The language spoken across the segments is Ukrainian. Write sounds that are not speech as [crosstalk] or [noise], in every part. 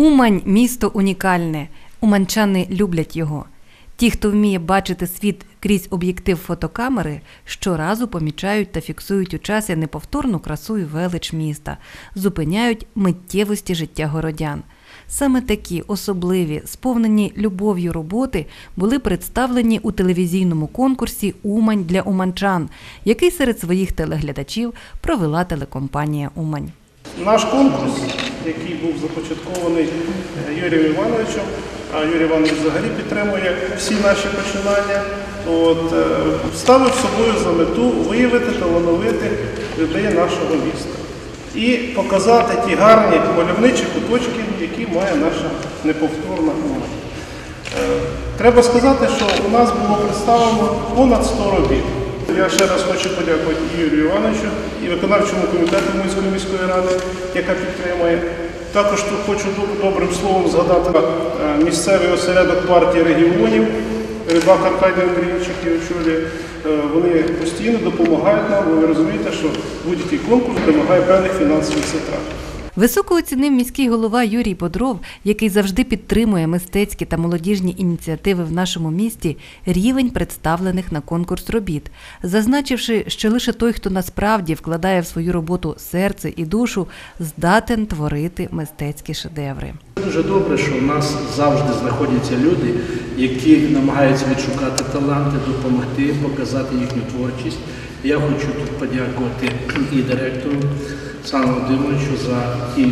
Умань місто унікальне. Уманчани люблять його. Ті, хто вміє бачити світ крізь об'єктив фотокамери, щоразу помічають та фіксують у часі неповторну красу і велич міста, зупиняють миттєвості життя городян. Саме такі особливі, сповнені любов'ю роботи були представлені у телевізійному конкурсі Умань для уманчан, який серед своїх телеглядачів провела телекомпанія Умань. Наш конкурс, який був започаткований е, Юрієм Івановичем, а Юрій Іванович взагалі підтримує всі наші починання, от, е, ставив собою за мету виявити талановитих людей нашого міста і показати ті гарні мальовничі куточки, які має наша неповторна Умань. Е, Треба сказати, що у нас було представлено понад 100 робіт. Я ще раз хочу подякувати Юрію Івановичу і виконавчому комітету Минської міської ради, яка підтримує. Також хочу добрим словом згадати е, місцевий осередок партії регіонів, Рибак Аркадій Андрійович, який очолює. Е, Вони постійно допомагають нам, бо ви розумієте, що будь-який конкурс вимагає певних фінансових затрат. Високо оцінив міський голова Юрій Бодров, який завжди підтримує мистецькі та молодіжні ініціативи в нашому місті, рівень представлених на конкурс робіт, зазначивши, що лише той, хто насправді вкладає в свою роботу серце і душу, здатен творити мистецькі шедеври. Дуже добре, що в нас завжди знаходяться люди, які намагаються відшукати таланти, допомогти, показати їхню творчість. Я хочу тут подякувати і директору Сану Володимировичу за ті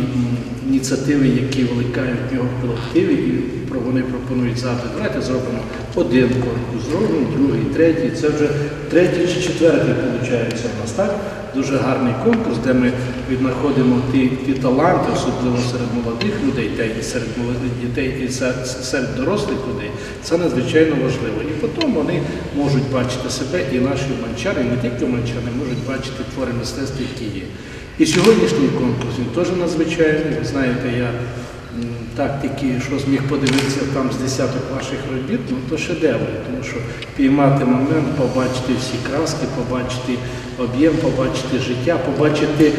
ініціативи, які виникають в нього в колективі, і вони пропонують завжди. Давайте зробимо один корпус, зробимо другий, третій. Це вже третій чи четвертий виходить у нас так. Дуже гарний конкурс, де ми віднаходимо ті, ті таланти, особливо серед молодих людей, та й серед молодих дітей і серед, дорослих людей. Це надзвичайно важливо. І потім вони можуть бачити себе, і наші уманчани, і не тільки уманчани, можуть бачити твори мистецтва, які є. І сьогоднішній конкурс він теж надзвичайний. Ви знаєте, я м, так тільки що зміг подивитися там з десяток ваших робіт, ну то шедеври, тому що піймати момент, побачити всі краски, побачити об'єм, побачити життя, побачити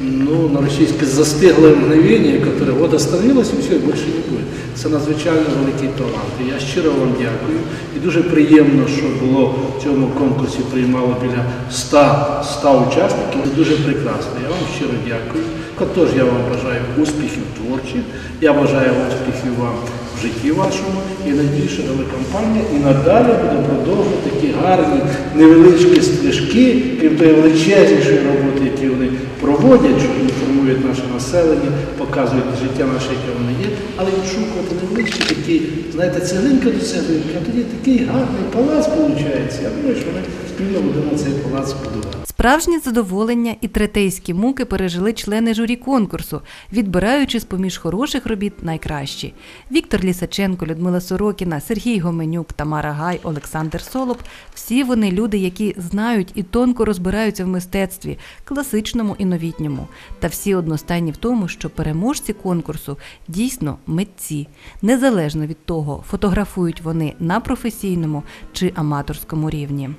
ну, на російське застигле мгновення, яке от остановилось і все, більше не буде. Це надзвичайно великий талант. Я щиро вам дякую. І дуже приємно, що було в цьому конкурсі приймало біля 100, 100 учасників. Це дуже прекрасно. Я вам щиро дякую. Отож, я вам бажаю успіхів творчих, я бажаю успіхів вам в житті вашому. І надію, що телекомпанія і надалі буде продовжувати такі гарні невеличкі стежки, крім тої величезнішої роботи, які вони проводять, що інформують наше населення, показують життя наше, яке воно є, але відшукувати невеличкі такі, знаєте, цеглинка до цеглинки, а тоді такий гарний палац виходить. Я думаю, що ми спільно будемо цей палац будувати. Справжнє задоволення і третейські муки пережили члени журі конкурсу, відбираючи з-поміж хороших робіт найкращі. Віктор Лісаченко, Людмила Сорокіна, Сергій Гоменюк, Тамара Гай, Олександр Солоп всі вони люди, які знають і тонко розбираються в мистецтві, класичному і новітньому. Та всі одностайні в тому, що переможці конкурсу дійсно митці, незалежно від того, фотографують вони на професійному чи аматорському рівні.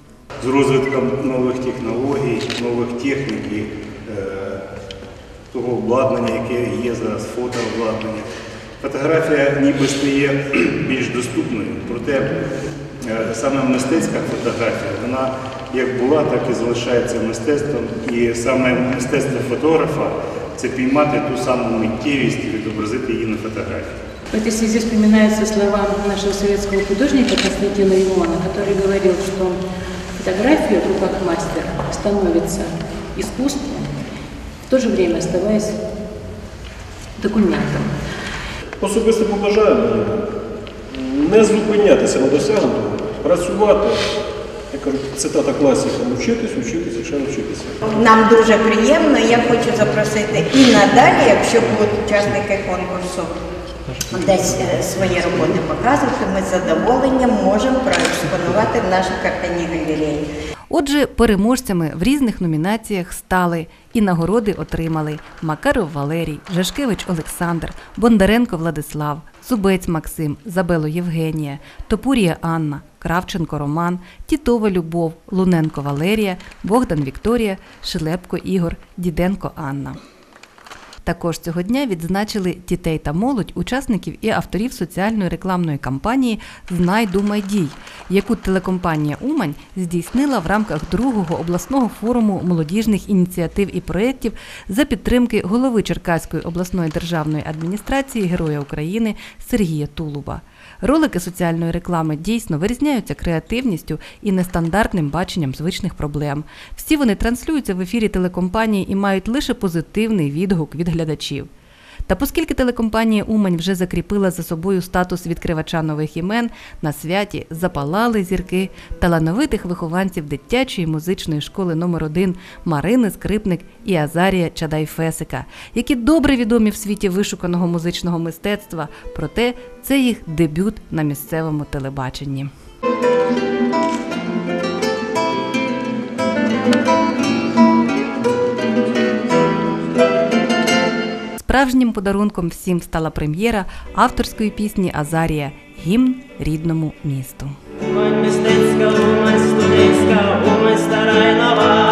З розвитком нових технологій, нових технік і е, того обладнання, яке є зараз, фотообладнання. Фотографія ніби стає [clears throat] більш доступною, проте е, саме мистецька фотографія, вона як була, так і залишається мистецтвом. І саме мистецтво фотографа це піймати ту саму миттєвість і відобразити її на фотографії. В этой связи вспоминаются слова нашего советского художника Константина Юмона, который говорил, что фотография в руках мастера становится искусством, в то же время оставаясь документом. Особисто побажаємо не зупинятися на досягнутому, працювати. Я кажу, цитата класика, вчитись, вчитись і ще вчитися. Нам дуже приємно. Я хочу запросити і надалі, якщо будуть учасники конкурсу десь е, свої роботи показувати, ми з задоволенням можемо проекспонувати в нашій картині галереї. Отже, переможцями в різних номінаціях стали і нагороди отримали Макаров Валерій, Жашкевич Олександр, Бондаренко Владислав, Зубець Максим, Забело Євгенія, Топурія Анна, Кравченко Роман, Тітова Любов, Луненко Валерія, Богдан Вікторія, Шелепко Ігор, Діденко Анна. Також цього дня відзначили дітей та молодь, учасників і авторів соціальної рекламної кампанії Знай, думай, дій, яку телекомпанія Умань здійснила в рамках другого обласного форуму молодіжних ініціатив і проєктів за підтримки голови Черкаської обласної державної адміністрації Героя України Сергія Тулуба. Ролики соціальної реклами дійсно вирізняються креативністю і нестандартним баченням звичних проблем. Всі вони транслюються в ефірі телекомпанії і мають лише позитивний відгук від глядачів. Та оскільки телекомпанія Умань вже закріпила за собою статус відкривача нових імен, на святі запалали зірки талановитих вихованців дитячої музичної школи номер 1 Марини Скрипник і Азарія Чадайфесика, які добре відомі в світі вишуканого музичного мистецтва. Проте це їх дебют на місцевому телебаченні. Справжнім подарунком всім стала прем'єра авторської пісні Азарія Гімн рідному місту. Мистецька, умань студентська, умань стара й нова.